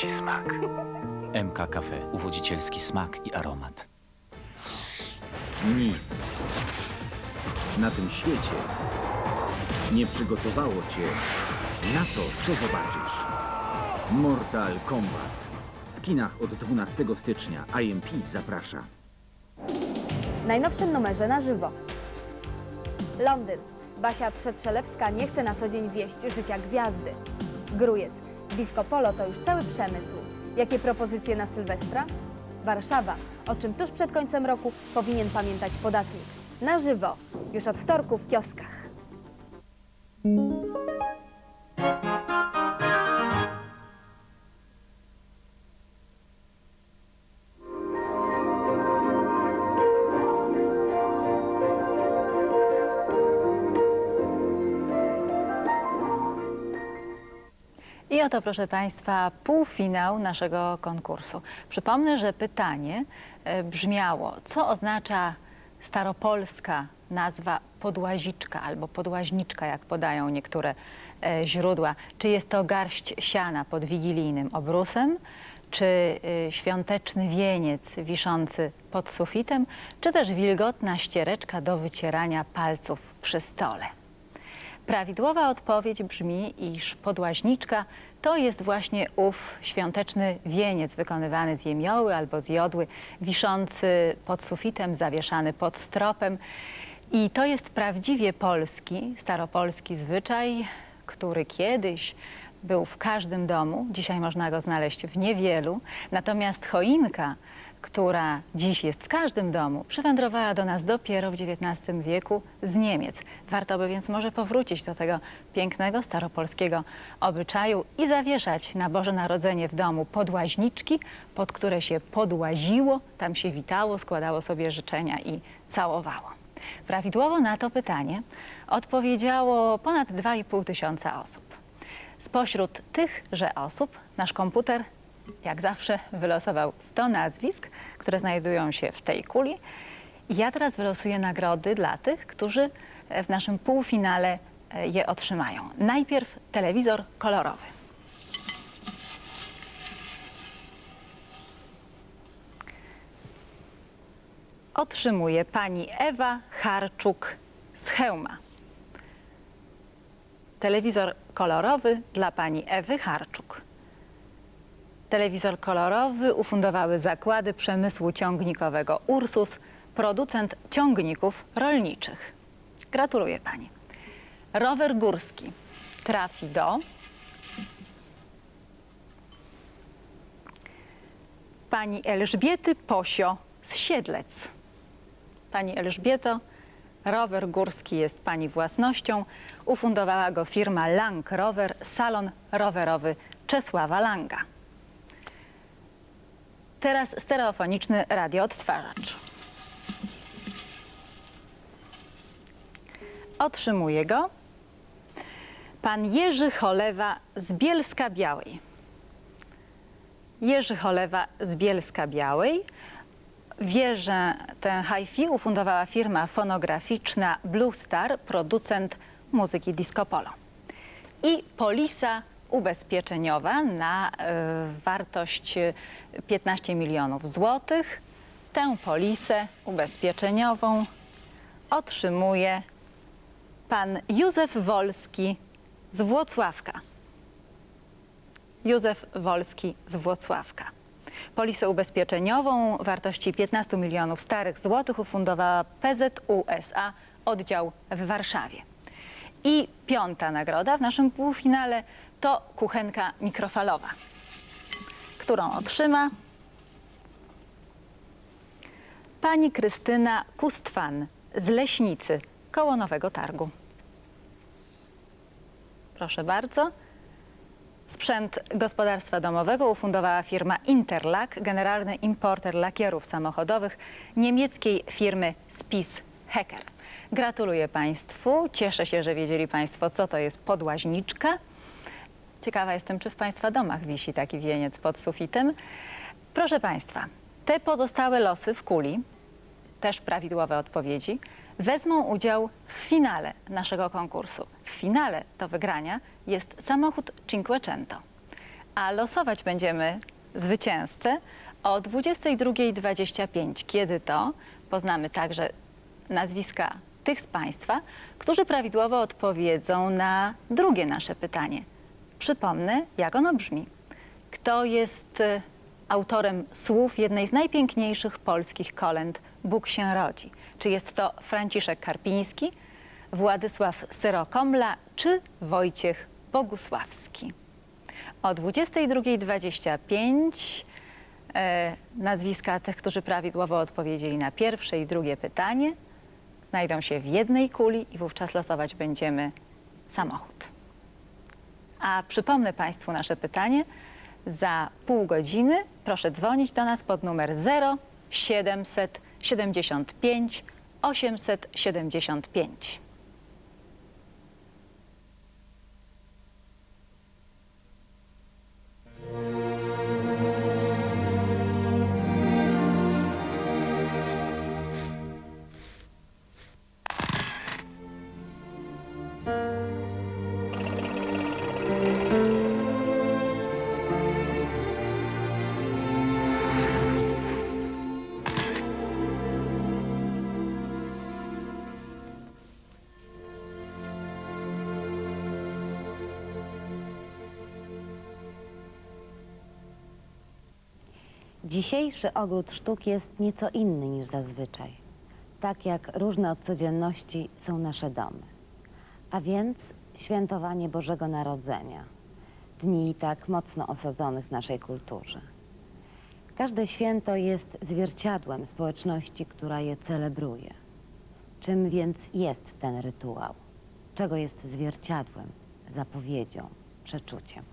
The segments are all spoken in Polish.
ci smak. MK Cafe. Uwodzicielski smak i aromat. Nic na tym świecie nie przygotowało cię na to, co zobaczysz. Mortal Kombat. W kinach od 12 stycznia IMP zaprasza. W najnowszym numerze na żywo. Londyn. Basia Trzetrzelewska nie chce na co dzień wieść życia gwiazdy. Grujec. Disco polo to już cały przemysł. Jakie propozycje na Sylwestra? Warszawa. O czym tuż przed końcem roku powinien pamiętać podatnik. Na żywo. Już od wtorku w kioskach. I oto, proszę Państwa, półfinał naszego konkursu. Przypomnę, że pytanie e, brzmiało, co oznacza staropolska nazwa podłaziczka albo podłaźniczka, jak podają niektóre e, źródła. Czy jest to garść siana pod wigilijnym obrusem, czy e, świąteczny wieniec wiszący pod sufitem, czy też wilgotna ściereczka do wycierania palców przy stole. Prawidłowa odpowiedź brzmi, iż podłaźniczka to jest właśnie ów świąteczny wieniec wykonywany z jemioły albo z jodły, wiszący pod sufitem, zawieszany pod stropem. I to jest prawdziwie polski, staropolski zwyczaj, który kiedyś był w każdym domu, dzisiaj można go znaleźć w niewielu, natomiast choinka, która dziś jest w każdym domu, przywędrowała do nas dopiero w XIX wieku z Niemiec. Warto by więc może powrócić do tego pięknego staropolskiego obyczaju i zawieszać na Boże Narodzenie w domu podłaźniczki, pod które się podłaziło, tam się witało, składało sobie życzenia i całowało. Prawidłowo na to pytanie odpowiedziało ponad 2,5 tysiąca osób. Spośród tychże osób nasz komputer, jak zawsze, wylosował 100 nazwisk, które znajdują się w tej kuli. Ja teraz wylosuję nagrody dla tych, którzy w naszym półfinale e, je otrzymają. Najpierw telewizor kolorowy. Otrzymuje pani Ewa Harczuk z Chełma. Telewizor kolorowy dla pani Ewy Harczuk. Telewizor kolorowy ufundowały zakłady przemysłu ciągnikowego Ursus, producent ciągników rolniczych. Gratuluję pani. Rower górski trafi do pani Elżbiety Posio z Siedlec. Pani Elżbieto, rower górski jest pani własnością. Ufundowała go firma Lang Rower, salon rowerowy Czesława Langa. Teraz stereofoniczny radioodtwarzacz. Otrzymuje go pan Jerzy Cholewa z Bielska Białej. Jerzy Cholewa z Bielska Białej. Wieżę tę hi-fi ufundowała firma fonograficzna Blue Star, producent muzyki disco polo. I polisa ubezpieczeniowa na e, wartość 15 milionów złotych. Tę polisę ubezpieczeniową otrzymuje pan Józef Wolski z Włocławka. Józef Wolski z Włocławka. Polisę ubezpieczeniową wartości 15 milionów starych złotych ufundowała PZU SA, oddział w Warszawie. I piąta nagroda w naszym półfinale to kuchenka mikrofalowa, którą otrzyma pani Krystyna Kustwan z Leśnicy koło Nowego Targu. Proszę bardzo. Sprzęt gospodarstwa domowego ufundowała firma Interlak, generalny importer lakierów samochodowych niemieckiej firmy Spis Hecker. Gratuluję Państwu. Cieszę się, że wiedzieli Państwo, co to jest podłaźniczka. Ciekawa jestem, czy w Państwa domach wisi taki wieniec pod sufitem. Proszę Państwa, te pozostałe losy w kuli, też prawidłowe odpowiedzi, wezmą udział w finale naszego konkursu. W finale do wygrania jest samochód Cinquecento. a losować będziemy zwycięzcę o 22.25. Kiedy to poznamy także nazwiska tych z Państwa, którzy prawidłowo odpowiedzą na drugie nasze pytanie. Przypomnę, jak ono brzmi. Kto jest y, autorem słów jednej z najpiękniejszych polskich kolęd Bóg się rodzi? Czy jest to Franciszek Karpiński, Władysław Syrokomla czy Wojciech Bogusławski? O 22.25 e, nazwiska tych, którzy prawidłowo odpowiedzieli na pierwsze i drugie pytanie, znajdą się w jednej kuli i wówczas losować będziemy samochód. A przypomnę Państwu nasze pytanie. Za pół godziny proszę dzwonić do nas pod numer 0775 875. Dzisiejszy ogród sztuk jest nieco inny niż zazwyczaj. Tak jak różne od codzienności są nasze domy. A więc świętowanie Bożego Narodzenia. Dni tak mocno osadzonych w naszej kulturze. Każde święto jest zwierciadłem społeczności, która je celebruje. Czym więc jest ten rytuał? Czego jest zwierciadłem, zapowiedzią, przeczuciem?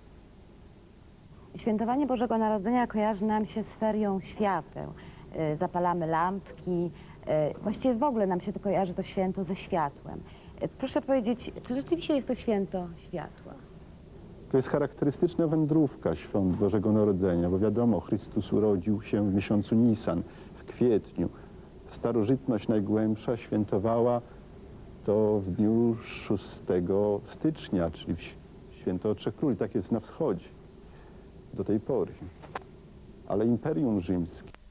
Świętowanie Bożego Narodzenia kojarzy nam się z ferią świateł. Y, Zapalamy lampki. y, Właściwie w ogóle nam się to kojarzy to święto ze światłem. Y, Proszę powiedzieć, czy rzeczywiście jest to święto światła? To jest charakterystyczna wędrówka świąt Bożego Narodzenia, bo wiadomo, Chrystus urodził się w miesiącu Nisan, w kwietniu. Starożytność najgłębsza świętowała to w dniu 6 stycznia, czyli w święto Trzech Króli. Tak jest na wschodzie do tej pory. Ale Imperium Rzymskie